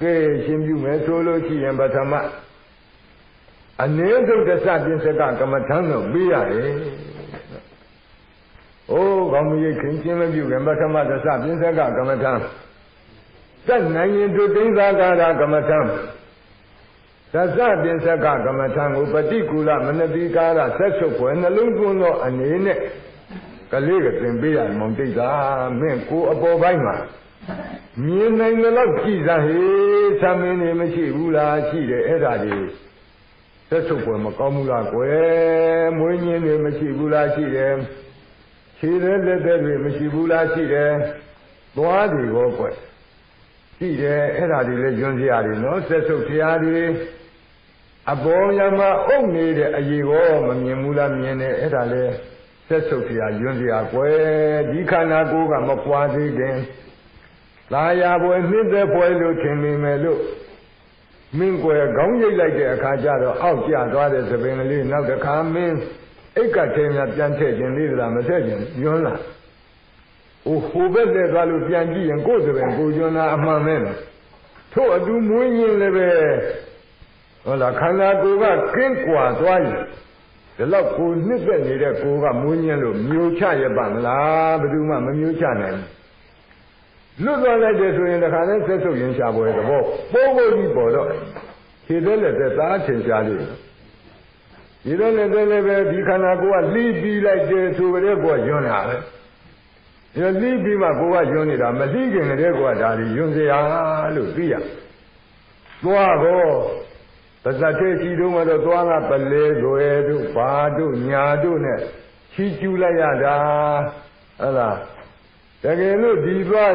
ကဲရှင်ပြုမယ်ဆိုလို့ရှိရင်ပထမအနည်းဆုံးတစ္ဆပြင်စကကမ္မထမ်းတော့ပေးရတယ်။အိုးကောင်းမကြီးခင်ချင်းမပြုခင်ပထမတစ္ဆပြင်စကကမ္မထမ်းတတ်နိုင်ရင်တို့တိသာကာရကမ္မထမ်းသစ္စာပြင်စကကမ္မထံကိုပฏิကူလမနတိကာရဆက်ဆုပ်ဖွယ်နှလုံးသွင်းသောအနေနဲ့ကလေးကသင်ပေးရမုံတိတ်တာမင်းကိုအပေါ်ပိုင်းမှာ မြင်နိုင်တဲ့လောက်ကြည်စားဟေးသမင်းနေမရှိဘူးလားရှိတယ်အဲ့ဒါကြီးဆက်ဆုပ်ဖွယ်မကောင်းဘူးလားကွယ်မွေးညင်းတွေမရှိဘူးလားရှိတယ်ခြေတဲ့လက်သက်တွေမရှိဘူးလားရှိတယ်သွားတွေရောကွယ်ရှိတယ်အဲ့ဒါတွေလည်းကျွန်းစရာတွေနော်ဆက်ဆုပ်စရာတွေအပေါ်ယမအုပ်နေတဲ့အရေးကိုမမြင်ဘူးလားမြင်တယ်အဲ့ဒါလေဆက်ဆုပ်စရာယွန်းစရာကွယ်ဒီခန္ဓာကိုယ်ကမပွားသေးခင် လာရပွဲနှစ်သက်ပွဲလို့ထင်မိမယ်လို့မင်းကွယ်ခေါင်းရိပ်လိုက်တဲ့အခါကျတော့အောက်ကျသွားတဲ့သပင်ကလေးနောက်တစ်ခါမင်းအိတ်ကထဲများပြန်ထည့်ခြင်းလေးသလားမထည့်ခြင်းယွန်းလားဟိုဟိုဘက်နဲ့သွားလို့ပြန်ကြည့်ရင်ကိုယ်သပင်ကိုယွန်းတာအမှန်ပဲထို့အတူမွေးရင်လည်းပဲဟုတ်လားခန္ဓာကိုယ်ကကင်းကွာသွားရင်ဒီလောက်ကိုနှစ်သက်နေတဲ့ကိုယ်ကမွေးညင်းလို့မျိုးချရပါမလားဘယ်သူမှမမျိုးချနိုင်ဘူး လွတ်သွားလိုက်တယ်ဆိုရင်တခါလဲဆက်ဆုပ်ရင်ရှားပွဲသဘောပိုးပိုးကြီးပေါ်တော့ခြေသက်လက်သက်သားထင်ရှားလို့ဒီတော့လည်းလည်းပဲဒီခန္ဓာကိုယ်ကလှီးပြီးလိုက်တယ်ဆိုကြတဲ့ကောယွန်းတာပဲဒီလှီးပြီးမှကိုယ်ကယွန်းနေတာမလှီးခင်ကတည်းကဒါဒီယွန်းစရာလို့သိရသွားတော့ပါဇတ်သေးရှိတော့မှတော့သွားကပလဲလွယ်တို့ဘာတို့ညာတို့နဲ့ချီကျူးလိုက်ရတာဟုတ်လား တကယ်လို့ဒီသွား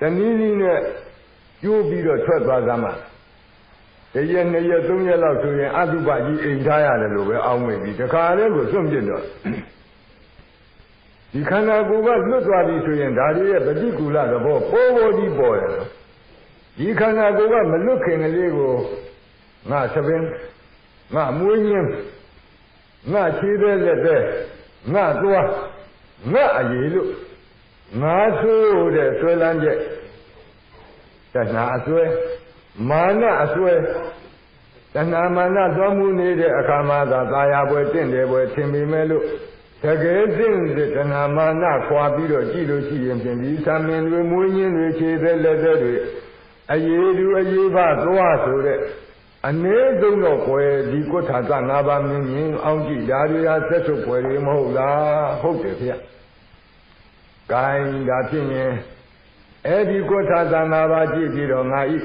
တနည်းနည်းနဲ့ကျိုးပြီးတော့ထွက်သွားသမှာတရက်နှစ်ရက်သုံးရက်လောက်ဆိုရင်အတုပကြီးအိမ်ထားရတယ်လို့ပဲအောင်းမိပြီတခါတည်းကိုစွန့်ပြစ်တော့ဒီခန္ဓာကိုယ်ကလွတ်သွားပြီဆိုရင်ဒါတွေရဲ့ပฏิကူလသဘောပေါ်ပေါ်ကြီးပေါ်တယ်ဒီခန္ဓာကိုယ်ကမလွတ်ခင်ကလေးကိုငါသပင်ငါမွေးညင်းငါခြေသေးလက်သေးငါသွားငါအရေးလို့ ငါဆိုးတဲ့ဆွဲလန်းချက်တဏှာအစွဲမာနအစွဲတဏှာမာနသွားမှုနေတဲ့အခါမှာသာသာယာပွဲတင့်တယ်ပွဲထင်ပေမဲ့လို့တကယ်သိတဲ့တဏှာမာနခွာပြီးတော့ကြည့်လို့ရှိရင်ဖြင့်ဒီသမင်တွေမွေးညင်းတွေခြေသက်လက်သက်တွေအရေးသူအရေးပါသွားဆိုတဲ့အနည်းဆုံးတော့ကွယ်ဒီကုဋ္ဌာက၅ပါးမြင်မြင်အောင်ကြည့်ဒါတွေဟာသက်စုပ်ွယ်တွေမဟုတ်လားဟုတ်တယ်ဗျ။ ဂိုင်းဒါဖြစ်ရင်အဲ့ဒီကုဋ္ဌာက၅ပါးကြည့်ပြီးတော့ငါဤ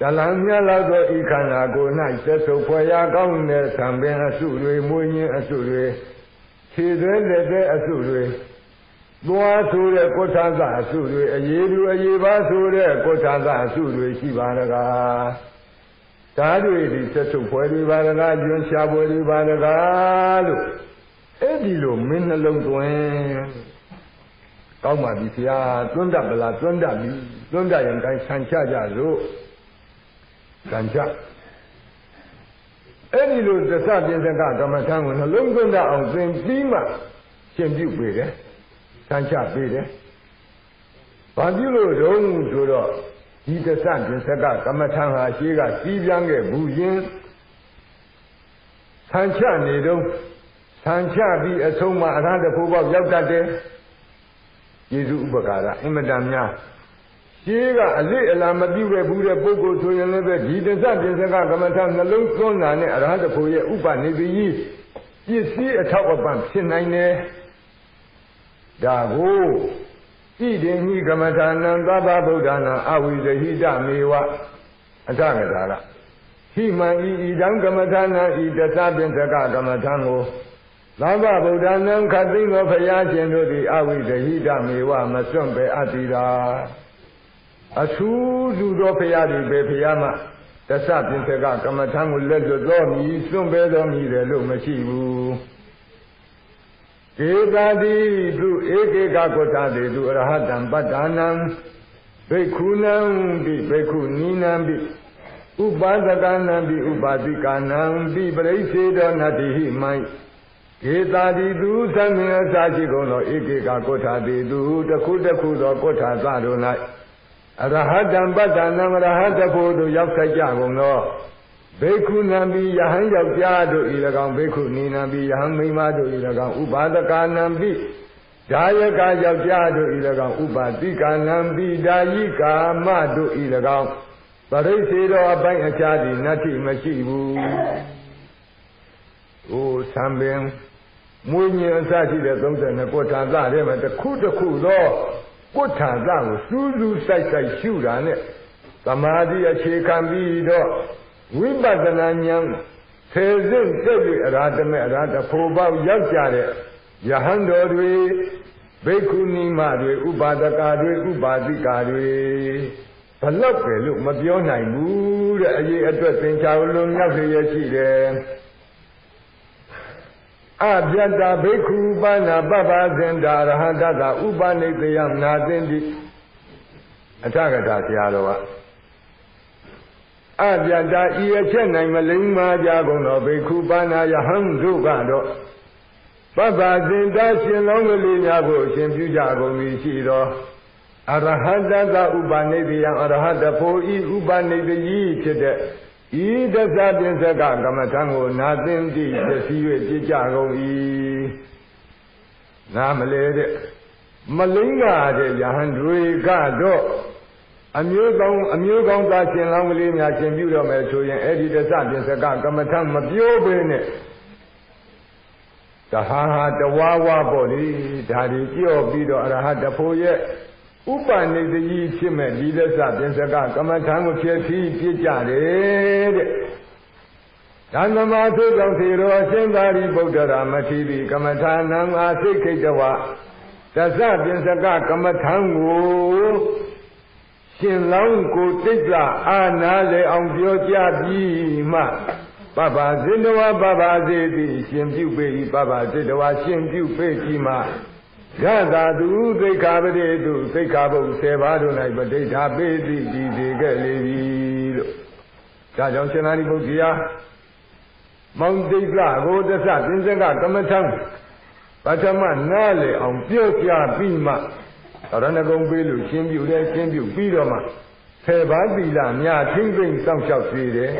တလံမြတ်လောက်သောဤခန္ဓာကိုယ်၌သက်စုပ်ဖွယ်ရာကောင်းတဲ့သံပင်အစုတွေမွေးညင်းအစုတွေခြေသွဲလက်တဲ့အစုတွေသွားဆိုတဲ့ကုဋ္ဌာကအစုတွေအရေးလူအရေးပါဆိုတဲ့ကုဋ္ဌာကအစုတွေရှိပါတကားဓာတ်တွေဒီဆက်ထုတ်ဖွဲတွေပါတကားကျွန်းရှာပွဲတွေပါတကားလို့အဲ့ဒီလိုမင်းနှလုံးသွင်း ကောင်းပါပြီဆရာသွန်းတတ်ပလားသွန်းတတ်ပြီသွန်းတတ်ရင်တိုင်းဆန်ချကြစို့ဆန်ချအဲ့ဒီလိုသစ္စာပြင်စကကမ္မထံကိုနှလုံးသွင်းတတ်အောင်သင်ပြီးမှရှင်းပြုပေးတယ်ဆန်ချပေးတယ်ဘာပြုလို့တုံးဆိုတော့ဒီတသပစ္စကကမ္မထံဟာရှိကစီးပြန်ခဲ့ဘူးရင်ဆံချနေတော့ဆံချပြီးအဆုံးမှာအရဟတဖို့ပေါက်ရောက်တတ်တယ် ယေရှုဥပကာရအင်မတန်များရှိကအလေးအလာမပြုခဲ့ဘူးတဲ့ပုဂ္ဂိုလ်ဆိုရင်လည်းပဲဒီတသပစ္စကကမ္မထံနှလုံးသွင်းတာနဲ့အရဟတဖို့ရဲ့ဥပနိသေယပစ္စည်းအထောက်အပံ့ဖြစ်နိုင်တယ်ဒါကိုဣတိမိကမထာနံသဗ္ဗဗုဒ္ဓနာအဝိဇဟိတမေဝအထကထာကဟိမံဤဤတံကမထာနံဤတသပင်စကကမထာကို သဗ္ဗဗုဒ္ဓနာခတ်သိမ့်သောဖရာရှင်တို့သည်အဝိဇဟိတမေဝမစွန့်ပေအပ်တိရာအထူးသူသောဖရာသည်ပဲဖရာမှတသပင်စကကမထာကိုလက်လွတ်သောမည်စွန့်ပေသောမည်တယ်လို့မရှိဘူးဧတာတိသူဧကေကကုဋ္ဌတေသူအရဟတံပတ္တာနံဘိက္ခုနံပိဘိက္ခုနီနံပိဥပါဒကနံပိဥပါတိကနံပိပရိစေတောနတ္တိဟိမိုင် ဧတာတိသူသမင်အစာရှိကုန်သောဧကေကကုဋ္ဌတေသူတခုတခုသောကုဋ္ဌသတို့၌အရဟတံပတ္တနံရဟတဖို့တို့ရောက်ဆိုင်ကြကုန်သောဘေခုနံပိယဟန်ယောက်ျားတို့ဤ၎င်းဘေခုနီနံပိယဟန်မိန်းမတို့ဤ၎င်းဥပါဒကာနံပိဒါယကယောက်ျားတို့ဤ၎င်းဥပါတိကာနံပိဒါယိကာမတို့ဤ၎င်းပရိစ္ဆေတော်အပိုင်းအခြားသည်နတ္တိမရှိဘူး။ဟိုသံပင် မွေးညင်အစရှိတဲ့32ကုဋ္ဌာသထဲမှာတစ်ခုတစ်ခုသောကုဋ္ဌာသကိုစူးစူးဆိုင်ဆိုင်ရှုတာနဲ့သမာဓိအခြေခံပြီးတော့ဝိပဿနာဉာဏ်ဆယ်စစ်တက်ပြီးအရာတမေအရာတဖို့ပေါက်ရောက်ကြတဲ့ယဟန်တော်တွေဘိက္ခုနီမတွေဥပါဒကာတွေဥပါတိကာတွေဘလောက်ပဲလို့မပြောနိုင်ဘူးတဲ့အရေးအတွက်သင်္ချာလုံးမြောက်ရရှိတယ် အပြတ္တဘိက္ခုပါဏပပဇင်တာရဟတတဥပနိတယနာသင်တိအထကထာဆရာတော်ကအပြတ္တဤအချက်နိုင်မလိမ္မာကြကုန်သောဘိက္ခုပါဏယဟံတို့ကတော့ပပဇင်တာရှင်လုံးကလေးများကိုအရှင်ပြုကြကုန်ပြီရှိသောအရဟတတဥပနိတယအရဟတဖို့ဤဥပနိတယဖြစ်တဲ့ ဤဒသပင်စကကမ္မထံကိုနာသင်တိသစီ၍ပြကြကုန်၏နာမလဲတဲ့မလိမ္မာတဲ့ယဟန်တွေကတော့အမျိုးကောင်းအမျိုးကောင်းသားရှင်လောင်းကလေးများရှင်ပြုတော့မယ်ဆိုရင်အဲ့ဒီဒသပင်စကကမ္မထံမပြောဘဲနဲ့တဟာဟာတဝါဝါပေါ့လေဒါတွေကြော့ပြီးတော့အရဟတဖို့ရဲ့ ဥပနိတကြီးဖြစ်မဲ့ဒီလက်စပြင်စကကမ္မထံကိုဖြစ်ပြီးပြစ်ကြတယ်တဲ့ဓမ္မမသုကြောင့်သေရောအရှင်သာရိပုတ္တရာမထေရီကမ္မထာနံအာစိတ်ခိတဝတသပြင်စကကမ္မထံကိုရှင်လောင်းကိုတိစ္ဆာအာနာလေအောင်ပြောကြပြီးမှပပဇိတဝပပစေတိရှင်ပြုပေ၏ပပဇိတဝရှင်ပြုပေကြီးမှ ရတာသူသိက္ခာပတိတုသိက္ခာပုဒ်10ပါးတို့၌ပဋိဋ္ဌာပေတိဒီစေခဲ့လေပြီလို့ဒါကြောင့်ရှင်သာရိပုတ္တရာမောင်တိတ်ကကိုတသပင်စကကမ္မထံပထမနားလေအောင်ပြောပြပြီးမှရဏဂုံပေးလို့ရှင်းပြတယ်ရှင်းပြပြီးတော့မှ10ပါးသီလများထိမ့်သိမ့်စောင့်ရှောက်စေတယ်